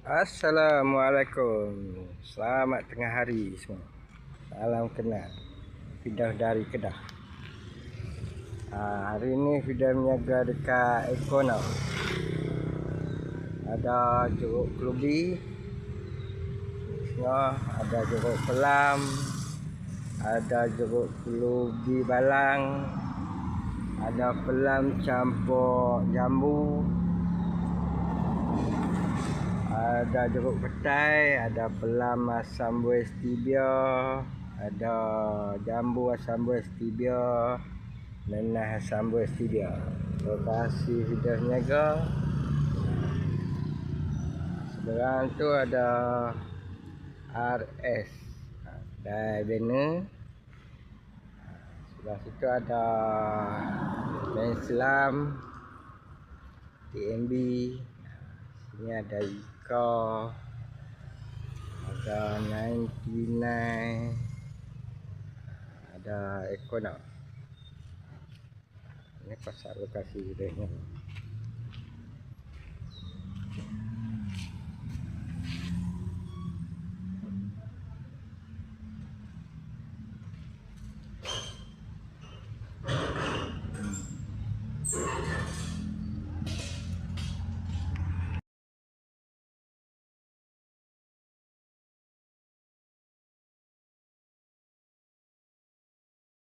Assalamualaikum. Selamat tengah hari semua. Salam kenal. Fidah dari Kedah. Ha, Hari ni Fidah menjaga dekat Ekonau Ada jeruk kelubi. Ada jeruk pelam Ada jeruk kelubi balang Ada pelam campur jambu ada jeruk petai, ada pelam asam buah stevia, ada jambu asam buah stevia, nanah asam buah. Terima kasih sudah niaga. Seberang tu ada RS dan banner. Sebelah situ ada main Islam TMB Sini ada Ika Ada 99 Ada Econaut Ini pasar lokasi dia ni